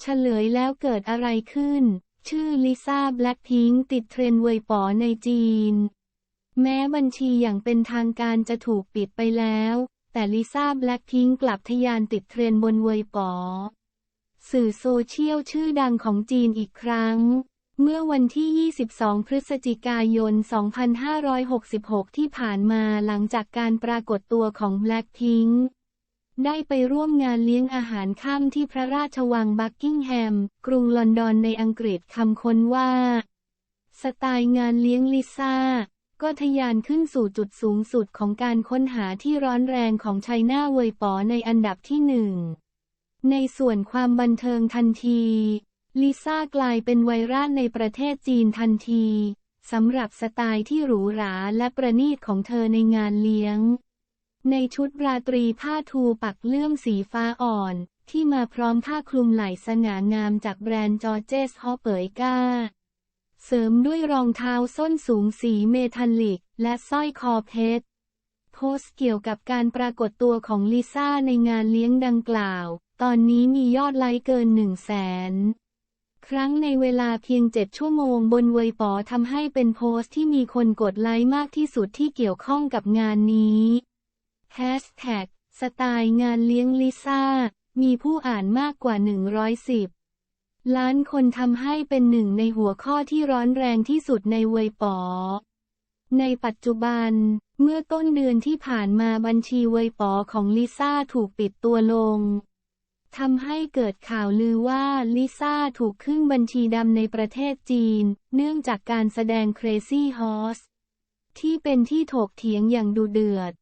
เฉลยแล้วเกิดอะไรขึ้น ชื่อลิซ่าแบล็คพิงติดเทรนด์เวยป๋อในจีน แม้บัญชีอย่างเป็นทางการจะถูกปิดไปแล้ว แต่ลิซ่าแบล็คพิงกลับทะยานติดเทรนด์บนเวยป๋อสื่อโซเชียลชื่อดังของจีนอีกครั้ง เมื่อวันที่ 22 พฤศจิกายน 2566 ที่ผ่านมาหลังจากการปรากฏตัวของ Blackpink ได้ไปร่วมงานเลี้ยงอาหารค่ำที่พระราชวังบักกิงแฮม กรุงลอนดอนในอังกฤษคำค้นว่า สไตล์งานเลี้ยงลิซ่า ก็ทะยานขึ้นสู่จุดสูงสุดของการค้นหาที่ร้อนแรงของไชน่าเวยป๋อในอันดับที่หนึ่ง ในส่วนความบันเทิงทันที ลิซ่ากลายเป็นไวรัลในประเทศจีนทันทีสำหรับสไตล์ที่หรูหราและประณีตของเธอในงานเลี้ยง ในชุดราตรีผ้าทูปักเลื่อมสีฟ้าอ่อน ที่มาพร้อมผ้าคลุมไหล่สง่างามจากแบรนด์จอร์เจสฮอเปยกาเสริมด้วยรองเท้าส้นสูงสีเมทัลลิก และสร้อยคอเพชร โพสต์เกี่ยวกับการปรากฏตัวของลิซ่าในงานเลี้ยงดังกล่าว ตอนนี้มียอดไลค์เกินหนึ่งแสนครั้งในเวลาเพียง7ชั่วโมงบนเวยปอทำให้เป็นโพสต์ที่มีคนกดไลค์มากที่สุดที่เกี่ยวข้องกับงานนี้ แฮชแท็กสไตล์งานเลี้ยงลิซ่า มีผู้อ่านมากกว่า 110 ล้านคนทำให้เป็นหนึ่งในหัวข้อที่ร้อนแรงที่สุดในเวยปอ ในปัจจุบัน เมื่อต้นเดือนที่ผ่านมาบัญชีเวยปอของลิซ่าถูกปิดตัวลงทำให้เกิดข่าวลือว่าลิซ่าถูกขึ้นบัญชีดำในประเทศจีน เนื่องจากการแสดง Crazy Horse ที่เป็นที่ถกเถียงอย่างดุเดือด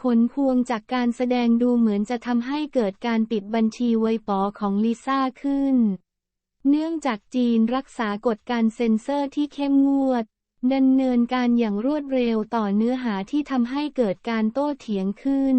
ผลพวงจากการแสดงดูเหมือนจะทำให้เกิดการปิดบัญชีไวปอของลิซ่าขึ้น เนื่องจากจีนรักษากฎการเซ็นเซอร์ที่เข้มงวดดำเนินการอย่างรวดเร็วต่อเนื้อหาที่ทำให้เกิดการโต้เถียงขึ้น